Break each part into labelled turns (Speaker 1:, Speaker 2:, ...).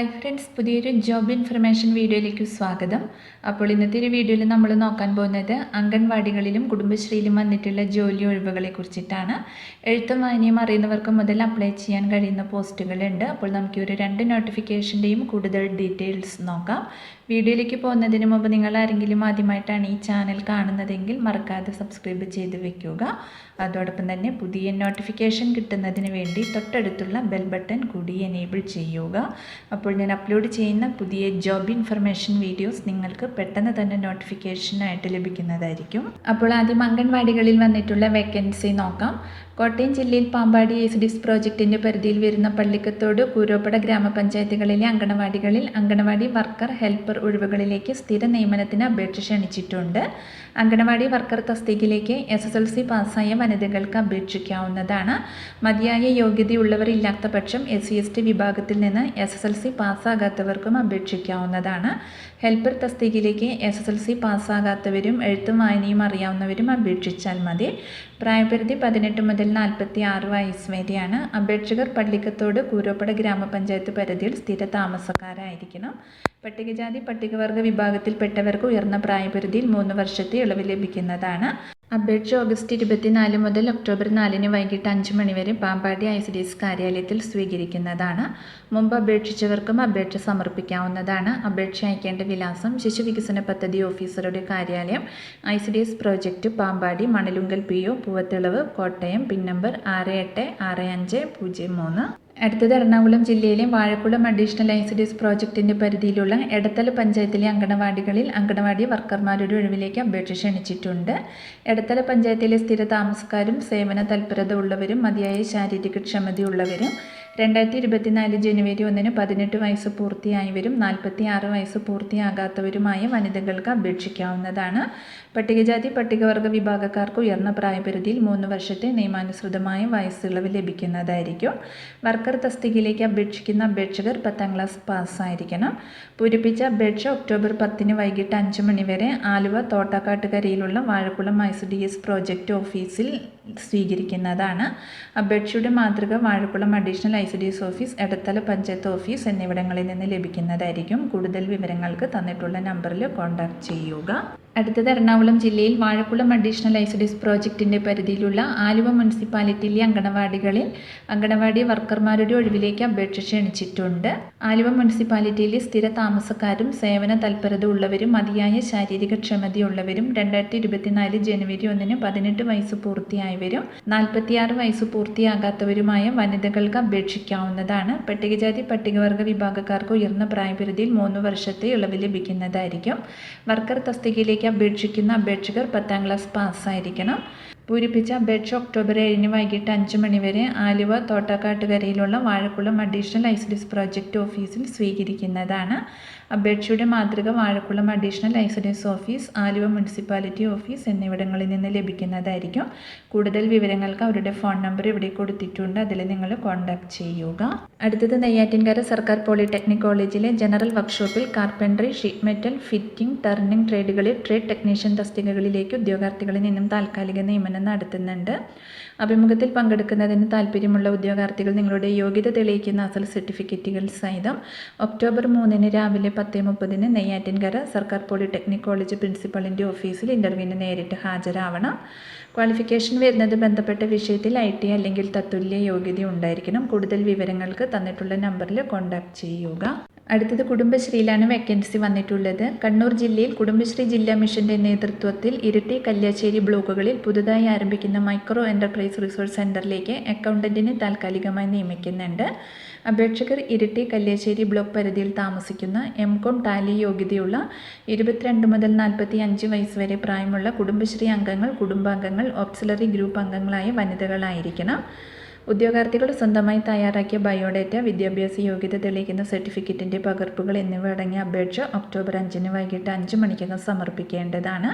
Speaker 1: hi friends പുതിയൊരു job information വീഡിയോയിലേക്ക് സ്വാഗതം അപ്പോൾ ഇന്നത്തെ ഒരു വീഡിയോയിൽ നമ്മൾ നോക്കാൻ പോകുന്നത് അംഗൻവാടികളിലും കുടുംബശ്രീയിലും വന്നിട്ടുള്ള ജോലി ഒഴിവുകളെ കുറിച്ചിട്ടാണ് എഴുത്തും വായനയും അറിയുന്നവർക്ക് മുതൽ അപ്ലൈ ചെയ്യാൻ കഴിയുന്ന പോസ്റ്റുകളുണ്ട് അപ്പോൾ നമുക്ക് ഒരു രണ്ട് നോട്ടിഫിക്കേഷൻ്റെയും കൂടുതൽ ഡീറ്റെയിൽസ് നോക്കാം വീഡിയോയിലേക്ക് പോകുന്നതിന് മുമ്പ് നിങ്ങൾ ആരെങ്കിലും ആദ്യമായിട്ടാണ് ഈ ചാനൽ കാണുന്നതെങ്കിൽ മറക്കാതെ സബ്സ്ക്രൈബ് ചെയ്ത് വെക്കുക അതോടൊപ്പം തന്നെ പുതിയ നോട്ടിഫിക്കേഷൻ കിട്ടുന്നതിന് വേണ്ടി തൊട്ടടുത്തുള്ള ബെൽ ബട്ടൺ കൂടി എനേബിൾ ചെയ്യുക അപ്പോൾ അപ്പോൾ ഞാൻ അപ്ലോഡ് ചെയ്യുന്ന പുതിയ ജോബ് ഇൻഫർമേഷൻ വീഡിയോസ് നിങ്ങൾക്ക് പെട്ടെന്ന് തന്നെ നോട്ടിഫിക്കേഷനായിട്ട് ലഭിക്കുന്നതായിരിക്കും അപ്പോൾ ആദ്യം അംഗൻവാടികളിൽ വന്നിട്ടുള്ള വേക്കൻസി നോക്കാം കോട്ടയം ജില്ലയിൽ പാമ്പാടി എസ് ഡിസ് പ്രോജക്റ്റിൻ്റെ പരിധിയിൽ വരുന്ന പള്ളിക്കത്തോട് കൂരോപ്പട ഗ്രാമപഞ്ചായത്തുകളിലെ അംഗനവാടികളിൽ അംഗനവാടി വർക്കർ ഹെൽപ്പർ ഒഴിവുകളിലേക്ക് സ്ഥിര നിയമനത്തിന് അപേക്ഷ ക്ഷണിച്ചിട്ടുണ്ട് അംഗനവാടി വർക്കർ തസ്തികയിലേക്ക് എസ് എസ് എൽ സി പാസ്സായ വനിതകൾക്ക് അപേക്ഷിക്കാവുന്നതാണ് മതിയായ യോഗ്യതയുള്ളവരില്ലാത്ത പക്ഷം എസ് സി എസ് ടി വിഭാഗത്തിൽ നിന്ന് എസ് എസ് എൽ സി പാസ്സാകാത്തവർക്കും അപേക്ഷിക്കാവുന്നതാണ് ഹെൽപ്പർ തസ്തികയിലേക്ക് എസ് എസ് എൽ സി പാസ്സാകാത്തവരും എഴുത്തും വായനയും അറിയാവുന്നവരും അപേക്ഷിച്ചാൽ മതി പ്രായപരിധി പതിനെട്ട് മുതൽ നാൽപ്പത്തി ആറ് വയസ്സ് വരെയാണ് അപേക്ഷകർ പള്ളിക്കത്തോട് കൂരോപ്പട ഗ്രാമപഞ്ചായത്ത് പരിധിയിൽ സ്ഥിര താമസക്കാരായിരിക്കണം പട്ടികജാതി പട്ടികവർഗ വിഭാഗത്തിൽപ്പെട്ടവർക്ക് ഉയർന്ന പ്രായപരിധിയിൽ മൂന്ന് വർഷത്തെ ഇളവ് ലഭിക്കുന്നതാണ് അപേക്ഷ ഓഗസ്റ്റ് ഇരുപത്തിനാല് മുതൽ ഒക്ടോബർ നാലിന് വൈകിട്ട് അഞ്ച് മണിവരെ Pampady I C D S കാര്യാലയത്തിൽ സ്വീകരിക്കുന്നതാണ് മുമ്പ് അപേക്ഷിച്ചവർക്കും അപേക്ഷ സമർപ്പിക്കാവുന്നതാണ് അപേക്ഷ അയക്കേണ്ട വിലാസം ശിശു വികസന പദ്ധതി ഓഫീസറുടെ കാര്യാലയം I C D S project Pampady Manalunkal P O Poovathilavu Kottayam pin number ആറ് എട്ട് ആറ് അഞ്ച് പൂജ്യം മൂന്ന് അടുത്തത് എറണാകുളം ജില്ലയിലെ Vazhakulam additional I C D S പരിധിയിലുള്ള എടത്തല പഞ്ചായത്തിലെ അങ്കണവാടികളിൽ അങ്കണവാടി വർക്കർമാരുടെ ഒഴിവിലേക്ക് അപേക്ഷ ക്ഷണിച്ചിട്ടുണ്ട് എടത്തല പഞ്ചായത്തിലെ സ്ഥിര താമസക്കാരും സേവന തൽപരത ഉള്ളവരും മതിയായ ശാരീരിക ക്ഷമതയുള്ളവരും രണ്ടായിരത്തി ഇരുപത്തിനാല് ജനുവരി ഒന്നിന് പതിനെട്ട് വയസ്സ് പൂർത്തിയായവരും നാൽപ്പത്തി ആറ് വയസ്സ് പൂർത്തിയാകാത്തവരുമായ വനിതകൾക്ക് അപേക്ഷിക്കാവുന്നതാണ് പട്ടികജാതി പട്ടികവർഗ വിഭാഗക്കാർക്ക് ഉയർന്ന പ്രായപരിധിയിൽ മൂന്ന് വർഷത്തെ നിയമാനുസൃതമായ വയസ്സിളവ് ലഭിക്കുന്നതായിരിക്കും വർക്കർ തസ്തികയിലേക്ക് അപേക്ഷിക്കുന്ന അപേക്ഷകർ പത്താം ക്ലാസ് പാസ്സായിരിക്കണം പൂരിപ്പിച്ച അപേക്ഷ ഒക്ടോബർ പത്തിന് വൈകിട്ട് അഞ്ച് മണിവരെ ആലുവ തോട്ടക്കാട്ടുകരയിലുള്ള Vazhakulam I C D S project ഓഫീസിൽ സ്വീകരിക്കുന്നതാണ് അപേക്ഷയുടെ മാതൃക Vazhakulam additional I S D S office Edathala panchayat office എന്നിവിടങ്ങളിൽ നിന്ന് ലഭിക്കുന്നതായിരിക്കും കൂടുതൽ വിവരങ്ങൾക്ക് തന്നിട്ടുള്ള നമ്പറിൽ കോൺടാക്റ്റ് ചെയ്യുക അടുത്തത് എറണാകുളം ജില്ലയിൽ വാഴക്കുളം അഡീഷണൽ ഐസൊഡീസ് പ്രോജക്റ്റിൻ്റെ പരിധിയിലുള്ള ആലുവ മുനിസിപ്പാലിറ്റിയിലെ അങ്കണവാടികളിൽ അങ്കണവാടി വർക്കർമാരുടെ ഒഴിവിലേക്ക് അപേക്ഷ ക്ഷണിച്ചിട്ടുണ്ട് ആലുവ മുനിസിപ്പാലിറ്റിയിലെ സ്ഥിര താമസക്കാരും സേവന തൽപരത ഉള്ളവരും മതിയായ ശാരീരിക ക്ഷമതയുള്ളവരും രണ്ടായിരത്തി ഇരുപത്തിനാല് ജനുവരി ഒന്നിന് പതിനെട്ട് വയസ്സ് പൂർത്തിയായവരും നാൽപ്പത്തിയാറ് വയസ്സ് പൂർത്തിയാകാത്തവരുമായ വനിതകൾക്ക് അപേക്ഷിക്കാവുന്നതാണ് പട്ടികജാതി പട്ടികവർഗ വിഭാഗക്കാർക്ക് ഉയർന്ന പ്രായപരിധിയിൽ മൂന്ന് വർഷത്തെ ഇളവ് ലഭിക്കുന്നതായിരിക്കും വർക്കർ തസ്തികയിലേക്ക് പരീക്ഷയ്ക്ക് അപേക്ഷിക്കുന്ന അപേക്ഷകർ പത്താം ക്ലാസ് പാസ്സായിരിക്കണം പൂരിപ്പിച്ച അപേക്ഷ ഒക്ടോബർ ഏഴിന് വൈകിട്ട് അഞ്ച് മണിവരെ ആലുവ തോട്ടക്കാട്ടുകരയിലുള്ള വാഴക്കുളം അഡീഷണൽ ഐസിഡിസ് പ്രോജക്റ്റ് ഓഫീസിൽ സ്വീകരിക്കുന്നതാണ് അപേക്ഷയുടെ മാതൃക Vazhakulam additional licence office Aluva municipality office എന്നിവിടങ്ങളിൽ നിന്ന് ലഭിക്കുന്നതായിരിക്കും കൂടുതൽ വിവരങ്ങൾക്ക് അവരുടെ ഫോൺ നമ്പർ ഇവിടെ കൊടുത്തിട്ടുണ്ട് അതിൽ നിങ്ങൾ കോൺടാക്ട് ചെയ്യുക അടുത്തത് നെയ്യാറ്റിൻകര സർക്കാർ പോളിടെക്നിക് കോളേജിലെ ജനറൽ വർക്ക്ഷോപ്പിൽ carpentry sheet metal fitting turning ട്രേഡുകളിൽ ട്രേഡ് ടെക്നീഷ്യൻ തസ്തികകളിലേക്ക് ഉദ്യോഗാർത്ഥികളിൽ നിന്നും താൽക്കാലിക നിയമനം നടത്തുന്നുണ്ട് അഭിമുഖത്തിൽ പങ്കെടുക്കുന്നതിന് താല്പര്യമുള്ള ഉദ്യോഗാർത്ഥികൾ നിങ്ങളുടെ യോഗ്യത തെളിയിക്കുന്ന അസൽ സർട്ടിഫിക്കറ്റുകൾ സഹിതം ഒക്ടോബർ മൂന്നിന് രാവിലെ പത്ത് മുപ്പതിന് നെയ്യാറ്റിൻകര സർക്കാർ പോളിടെക്നിക് കോളേജ് പ്രിൻസിപ്പളിൻ്റെ ഓഫീസിൽ ഇൻ്റർവ്യൂവിന് നേരിട്ട് ഹാജരാവണം ക്വാളിഫിക്കേഷൻ വരുന്നത് ബന്ധപ്പെട്ട വിഷയത്തിൽ ഐ ടി അല്ലെങ്കിൽ തത്തുല്യ യോഗ്യത ഉണ്ടായിരിക്കണം കൂടുതൽ വിവരങ്ങൾക്ക് തന്നിട്ടുള്ള നമ്പറിൽ കോൺടാക്റ്റ് ചെയ്യുക അടുത്തത് കുടുംബശ്രീയിലാണ് വേക്കൻസി വന്നിട്ടുള്ളത് കണ്ണൂർ ജില്ലയിൽ കുടുംബശ്രീ ജില്ലാ മിഷന്റെ നേതൃത്വത്തിൽ ഇരിട്ടി കല്യാശ്ശേരി ബ്ലോക്കുകളിൽ പുതുതായി ആരംഭിക്കുന്ന മൈക്രോ എന്റർപ്രൈസ് റിസോഴ്സ് സെന്ററിലേക്ക് അക്കൗണ്ടന്റിനെ താൽക്കാലികമായി നിയമിക്കുന്നുണ്ട് അപേക്ഷകർ ഇരിട്ടി കല്യാശ്ശേരി ബ്ലോക്ക് പരിധിയിൽ താമസിക്കുന്ന എം കോം ടാലി യോഗ്യതയുള്ള ഇരുപത്തിരണ്ട് മുതൽ നാൽപ്പത്തി അഞ്ച് വയസ്സ് വരെ പ്രായമുള്ള കുടുംബശ്രീ അംഗങ്ങൾ കുടുംബാംഗങ്ങൾ ഓക്സിലറി ഗ്രൂപ്പ് അംഗങ്ങളായ വനിതകളായിരിക്കണം ഉദ്യോഗാർത്ഥികൾ സ്വന്തമായി തയ്യാറാക്കിയ ബയോഡേറ്റ വിദ്യാഭ്യാസ യോഗ്യത തെളിയിക്കുന്ന സർട്ടിഫിക്കറ്റിൻ്റെ പകർപ്പുകൾ എന്നിവ അടങ്ങിയ അപേക്ഷ ഒക്ടോബർ അഞ്ചിന് വൈകിട്ട് അഞ്ച് മണിക്കകം സമർപ്പിക്കേണ്ടതാണ്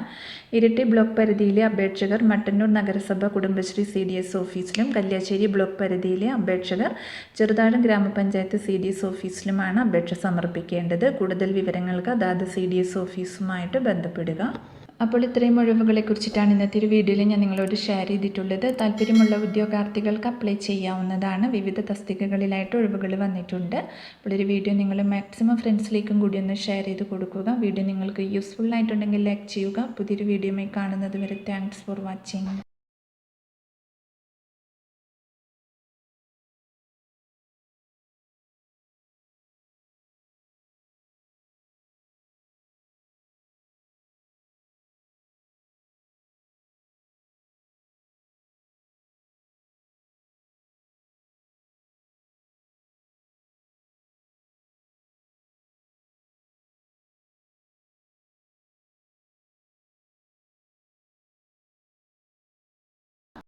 Speaker 1: ഇരട്ടി ബ്ലോക്ക് പരിധിയിലെ അപേക്ഷകർ മട്ടന്നൂർ നഗരസഭ കുടുംബശ്രീ സി ഡി എസ് ഓഫീസിലും കല്യാശ്ശേരി ബ്ലോക്ക് പരിധിയിലെ അപേക്ഷകർ ചെറുതാഴം ഗ്രാമപഞ്ചായത്ത് സി ഡി എസ് ഓഫീസിലുമാണ് അപേക്ഷ സമർപ്പിക്കേണ്ടത് കൂടുതൽ വിവരങ്ങൾക്ക് അതാത് സി ഡി എസ് ഓഫീസുമായിട്ട് ബന്ധപ്പെടുക അപ്പോൾ ഇത്രയും ഒഴിവുകളെ കുറിച്ചിട്ടാണ് ഇന്നത്തെ ഒരു വീഡിയോയിൽ ഞാൻ നിങ്ങളോട് ഷെയർ ചെയ്തിട്ടുള്ളത് താല്പര്യമുള്ള ഉദ്യോഗാർത്ഥികൾക്ക് അപ്ലൈ ചെയ്യാവുന്നതാണ് വിവിധ തസ്തികകളിലായിട്ട് ഒഴിവുകൾ വന്നിട്ടുണ്ട് അപ്പോൾ ഒരു വീഡിയോ നിങ്ങൾ മാക്സിമം ഫ്രണ്ട്സിലേക്കും കൂടി ഒന്ന് ഷെയർ ചെയ്ത് കൊടുക്കുക വീഡിയോ നിങ്ങൾക്ക് യൂസ്ഫുൾ ആയിട്ടുണ്ടെങ്കിൽ ലൈക്ക് ചെയ്യുക പുതിയൊരു വീഡിയോയുമായി കാണുന്നത് വരെ താങ്ക്സ് ഫോർ വാച്ചിങ്